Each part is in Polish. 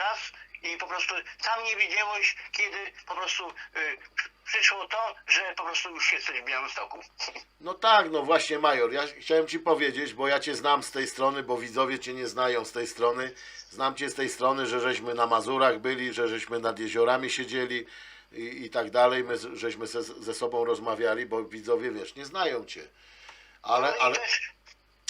czas i po prostu sam nie wiedziałeś, kiedy po prostu y, przyszło to, że po prostu już jesteś w Białymstoku. No tak, no właśnie Major, ja chciałem Ci powiedzieć, bo ja Cię znam z tej strony, bo widzowie Cię nie znają z tej strony. Znam Cię z tej strony, że żeśmy na Mazurach byli, że żeśmy nad jeziorami siedzieli i, i tak dalej, my żeśmy ze, ze sobą rozmawiali, bo widzowie, wiesz, nie znają Cię. Ale, No ale,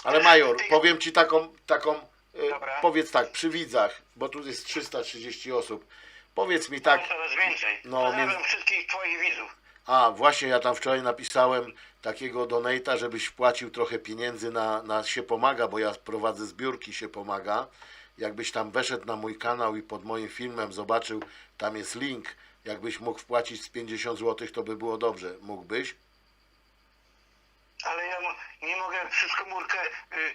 ale Major, powiem Ci taką, taką Dobra. powiedz tak, przy widzach, bo tu jest 330 osób, powiedz mi tak, coraz więcej. No, Pozdrawiam wszystkich twoich widzów. A, właśnie ja tam wczoraj napisałem takiego donata, żebyś wpłacił trochę pieniędzy na, na się pomaga, bo ja prowadzę zbiórki się pomaga. Jakbyś tam weszedł na mój kanał i pod moim filmem zobaczył, tam jest link. Jakbyś mógł wpłacić z 50 zł, to by było dobrze. Mógłbyś? Ale ja mo- nie mogę przez komórkę y,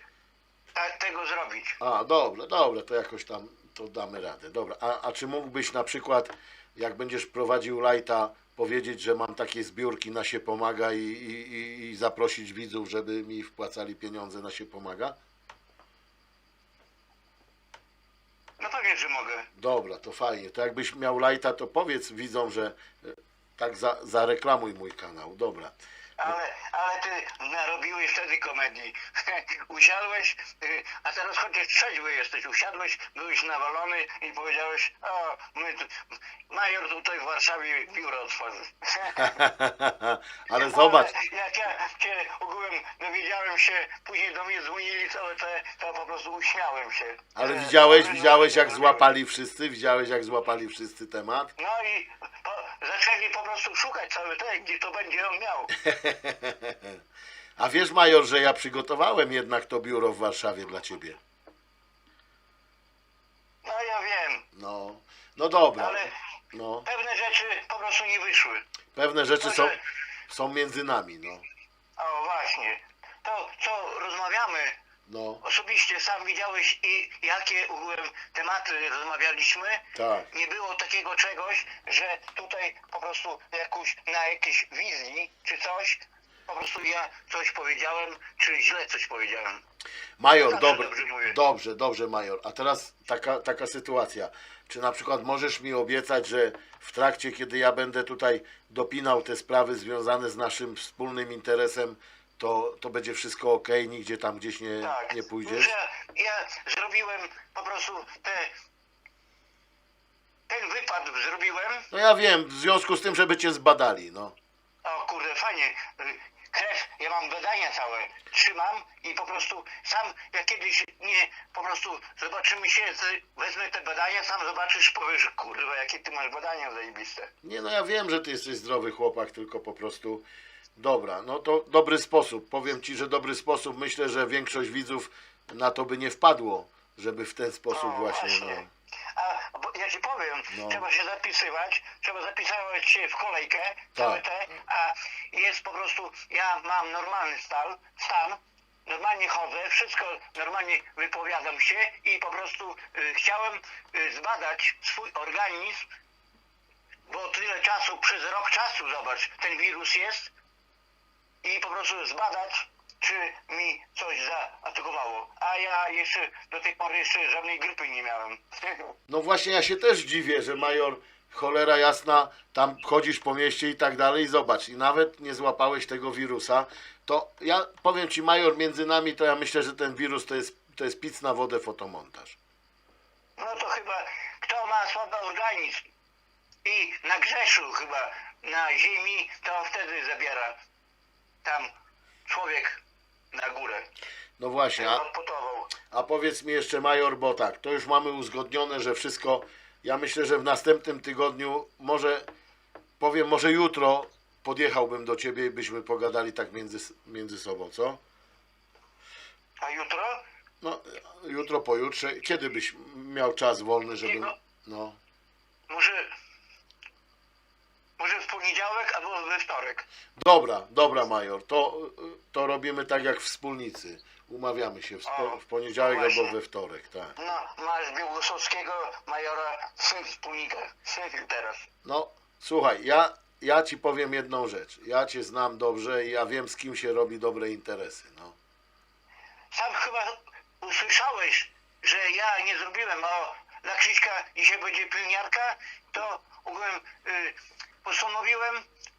zrobić. A, dobra, dobra, to jakoś tam to damy radę. Dobra, a, a czy mógłbyś na przykład, jak będziesz prowadził lajta, powiedzieć, że mam takie zbiórki na się pomaga i, i, i, i zaprosić widzów, żeby mi wpłacali pieniądze na się pomaga? No pewnie, że mogę. Dobra, to fajnie. To jakbyś miał lajta, to powiedz widzom, że e, tak za, zareklamuj mój kanał. Dobra. Ale, ale ty narobiłeś wtedy komedii. Usiadłeś, y, a teraz chociaż trzeźwy jesteś. Usiadłeś, byłeś nawalony i powiedziałeś, o, my tu, major tutaj w Warszawie biuro otworzy. Ale zobacz, Ale jak ja cię ogółem dowiedziałem się, później do mnie dzwonili całe te, to po prostu uśmiałem się. ale E, widziałeś, no, widziałeś jak no, złapali wszyscy, widziałeś jak złapali wszyscy temat? No i po, zaczęli po prostu szukać cały ten, gdzie to będzie on miał. A wiesz, Major, że ja przygotowałem jednak to biuro w Warszawie dla ciebie. No ja wiem, No, no dobra. ale No, pewne rzeczy po prostu nie wyszły. pewne rzeczy są, są między nami, no. O właśnie. To co rozmawiamy, No, osobiście sam widziałeś i jakie ogółem tematy rozmawialiśmy. tak. Nie było takiego czegoś, że tutaj po prostu jakoś na jakiejś wizji czy coś, po prostu ja coś powiedziałem, czy źle coś powiedziałem. Major, Zawsze dobrze, dobrze mówię. dobrze, dobrze, Major. A teraz taka, taka sytuacja. Czy na przykład możesz mi obiecać, że w trakcie, kiedy ja będę tutaj dopinał te sprawy związane z naszym wspólnym interesem, to, to będzie wszystko ok, nigdzie tam gdzieś nie, Tak. nie pójdziesz? Ja, ja zrobiłem po prostu te. Ten wypad zrobiłem. No ja wiem, w związku z tym, żeby cię zbadali, no. O kurde, fajnie. Krew, ja mam badania całe. Trzymam i po prostu sam, jak kiedyś nie, po prostu zobaczymy się, wezmę te badania, sam zobaczysz, powiesz, kurwa, jakie ty masz badania zajebiste. Nie, no ja wiem, że ty jesteś zdrowy chłopak, tylko po prostu dobra. No to dobry sposób. Powiem ci, że dobry sposób. Myślę, że większość widzów na to by nie wpadło, żeby w ten sposób O, właśnie, no. A bo ja ci powiem, No. trzeba się zapisywać, trzeba zapisywać się w kolejkę, całe Tak. te, a jest po prostu, ja mam normalny stan, stan, normalnie chodzę, wszystko normalnie wypowiadam się i po prostu y, chciałem y, zbadać swój organizm, bo tyle czasu, przez rok czasu, zobacz, ten wirus jest i po prostu zbadać, czy mi coś zaatakowało. A ja jeszcze do tej pory jeszcze żadnej grypy nie miałem. No właśnie ja się też dziwię, że major cholera jasna, tam chodzisz po mieście i tak dalej, zobacz, i nawet nie złapałeś tego wirusa, to ja powiem ci major, między nami to ja myślę, że ten wirus to jest, to jest pic na wodę fotomontaż. No to chyba kto ma słaby organizm i na grzeszu chyba na ziemi, to wtedy zabiera tam człowiek na górę. No właśnie, a, a powiedz mi jeszcze major, bo tak, to już mamy uzgodnione, że wszystko, ja myślę, że w następnym tygodniu, może, powiem, może jutro podjechałbym do ciebie i byśmy pogadali tak między, między sobą, co? A jutro? No, jutro, pojutrze, kiedy byś miał czas wolny, żeby... Jego- No, Może może w poniedziałek albo we wtorek. dobra, dobra major, to, to robimy tak jak wspólnicy. Umawiamy się w, spo, w poniedziałek no albo właśnie. we wtorek, tak. No, masz Białgosowskiego majora wspólnika teraz. No, słuchaj, ja, ja ci powiem jedną rzecz. Ja cię znam dobrze i ja wiem, z kim się robi dobre interesy, no. Sam chyba usłyszałeś, że ja nie zrobiłem o dla Krzyśka dzisiaj będzie pielniarka, to ogółem y, postanowiłem,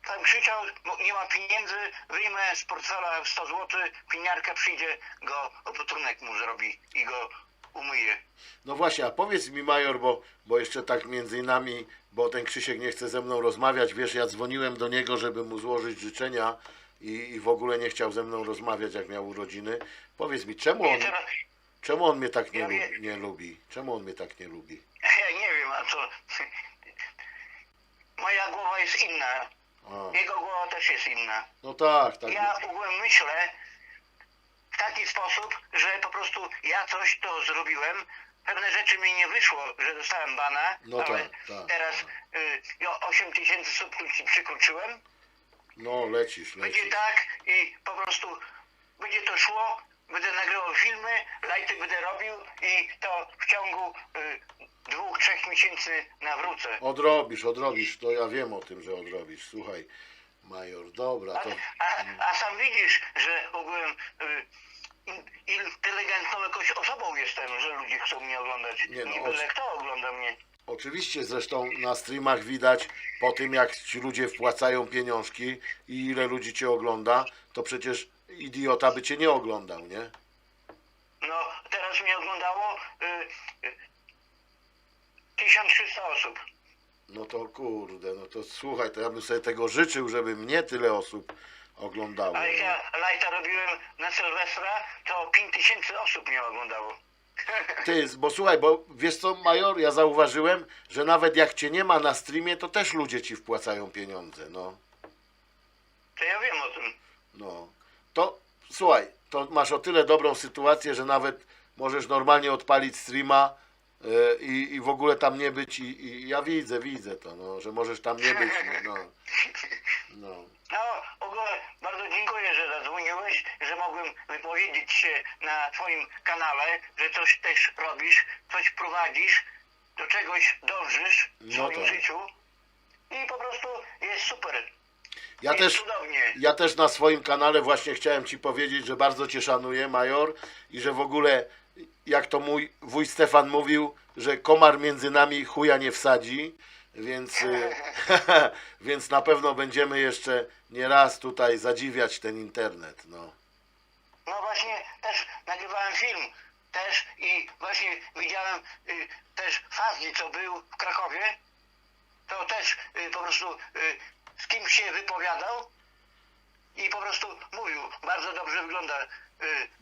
tam krzyczał, nie ma pieniędzy, wyjmę z portfela 100 zł, pielniarka przyjdzie, go opatrunek mu zrobi i go umyje. No właśnie, a powiedz mi Major, bo, bo jeszcze tak między nami, bo ten Krzysiek nie chce ze mną rozmawiać, wiesz, ja dzwoniłem do niego, żeby mu złożyć życzenia i, i w ogóle nie chciał ze mną rozmawiać, jak miał urodziny. Powiedz mi, czemu on, czemu on mnie tak nie, Ja lu- wiem. nie lubi? Czemu on mnie tak nie lubi? ja nie wiem, a co... Moja głowa jest inna, A, jego głowa też jest inna. no tak, tak. Ja ogółem myślę w taki sposób, że po prostu ja coś to zrobiłem. Pewne rzeczy mi nie wyszło, że dostałem bana, No ale tak, tak, teraz y, ja 8 tysięcy subskrypcji przykroczyłem. No lecisz, Będzie lecisz. tak i po prostu będzie to szło. Będę nagrywał filmy, lajty będę robił i to w ciągu y, dwóch, trzech miesięcy nawrócę. Odrobisz, odrobisz, to ja wiem o tym, że odrobisz. Słuchaj, Major, dobra, to... a, a sam widzisz, że ogółem y, in- inteligentną jakąś osobą jestem, że ludzie chcą mnie oglądać. Nie no, Nie oczy- byle kto ogląda mnie. Oczywiście, zresztą na streamach widać po tym, jak ci ludzie wpłacają pieniążki i ile ludzi cię ogląda, to przecież idiota by cię nie oglądał, nie? No, teraz mnie oglądało y, y, 1300 osób. No to kurde, no to słuchaj, to ja bym sobie tego życzył, żeby mnie tyle osób oglądało. A jak ja lajta robiłem na Sylwestra, to 5000 osób mnie oglądało. Ty, bo słuchaj, bo wiesz co, Major, ja zauważyłem, że nawet jak cię nie ma na streamie, to też ludzie ci wpłacają pieniądze, no. To ja wiem o tym. No, słuchaj, to masz o tyle dobrą sytuację, że nawet możesz normalnie odpalić streama e, i, i w ogóle tam nie być i, i ja widzę, widzę to, no, że możesz tam nie być, no, no. No, w ogóle bardzo dziękuję, że zadzwoniłeś, że mogłem wypowiedzieć się na twoim kanale, że coś też robisz, coś prowadzisz, do czegoś dążysz w No swoim tak. życiu i po prostu jest super. Ja jest też, cudownie. ja też na swoim kanale właśnie chciałem Ci powiedzieć, że bardzo Cię szanuję, Major, i że w ogóle, jak to mój wuj Stefan mówił, że komar między nami chuja nie wsadzi, więc, y, więc na pewno będziemy jeszcze nie raz tutaj zadziwiać ten internet, no. No właśnie też nagrywałem film też i właśnie widziałem y, też Fazli, co był w Krakowie. To też y, po prostu y, z kimś się wypowiadał i po prostu mówił, bardzo dobrze wygląda y,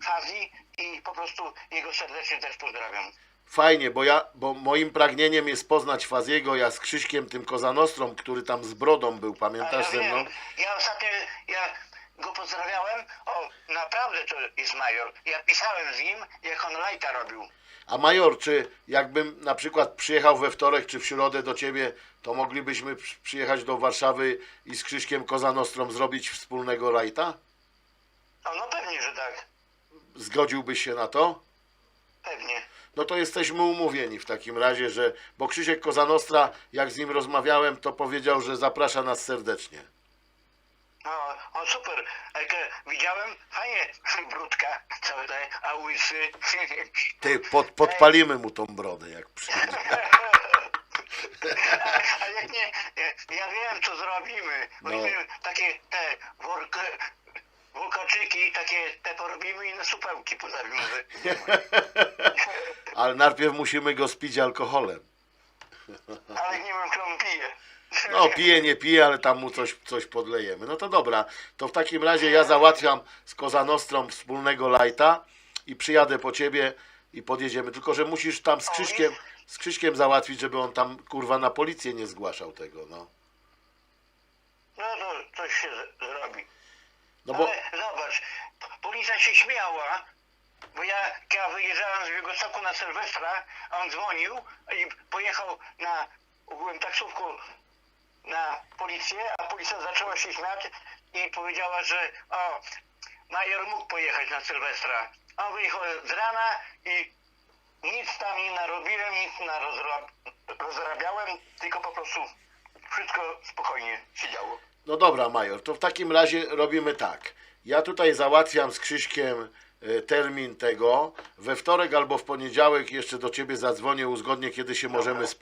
Fazli i po prostu jego serdecznie też pozdrawiam. Fajnie, bo ja, bo moim pragnieniem jest poznać Faziego, ja z Krzyśkiem tym Kozanostrą, który tam z brodą był, pamiętasz ja ze mną? wiem, ja ostatnio ja go pozdrawiałem, o naprawdę to jest major. Ja pisałem z nim, jak on lajta robił. A Major, czy jakbym na przykład przyjechał we wtorek czy w środę do ciebie, to moglibyśmy przy- przyjechać do Warszawy i z Krzyśkiem Kozanostrą zrobić wspólnego rajta? O, no pewnie, że tak. Zgodziłbyś się na to? Pewnie. No to jesteśmy umówieni w takim razie, że. Bo Krzysiek Kozanostra, jak z nim rozmawiałem, to powiedział, że zaprasza nas serdecznie. No, o super. Widziałem, fajnie, brudka, całe te, a łysy. Ty, pod, podpalimy mu tą brodę, jak przyjdzie. A jak nie, ja- wiem, co zrobimy. No. Takie te work, workoczyki, takie te porobimy i na supełki pozabimy. Ale najpierw musimy go spić alkoholem. Ale nie wiem, kto on pije. No, pije, nie pije, ale tam mu coś, coś podlejemy. No to dobra, to w takim razie ja załatwiam z Kozanostrą wspólnego lajta i przyjadę po ciebie i podjedziemy. Tylko, że musisz tam z Krzyśkiem, z Krzyśkiem załatwić, żeby on tam kurwa na policję nie zgłaszał tego, no. No to coś się z- zrobi. No bo, Ale zobacz, p- policja się śmiała, bo ja, jak ja wyjeżdżałem z Białegostoku na Sylwestra, a on dzwonił i pojechał na ogółem taksówką na policję, a policja zaczęła się śmiać i powiedziała, że o, major mógł pojechać na Sylwestra. A on wyjechał z rana i nic tam nie narobiłem, nic rozra- rozrabiałem, tylko po prostu wszystko spokojnie się działo. no dobra, Major, to w takim razie robimy tak. Ja tutaj załatwiam z Krzyśkiem e, termin tego. We wtorek albo w poniedziałek jeszcze do ciebie zadzwonię, uzgodnię kiedy się możemy spotkać.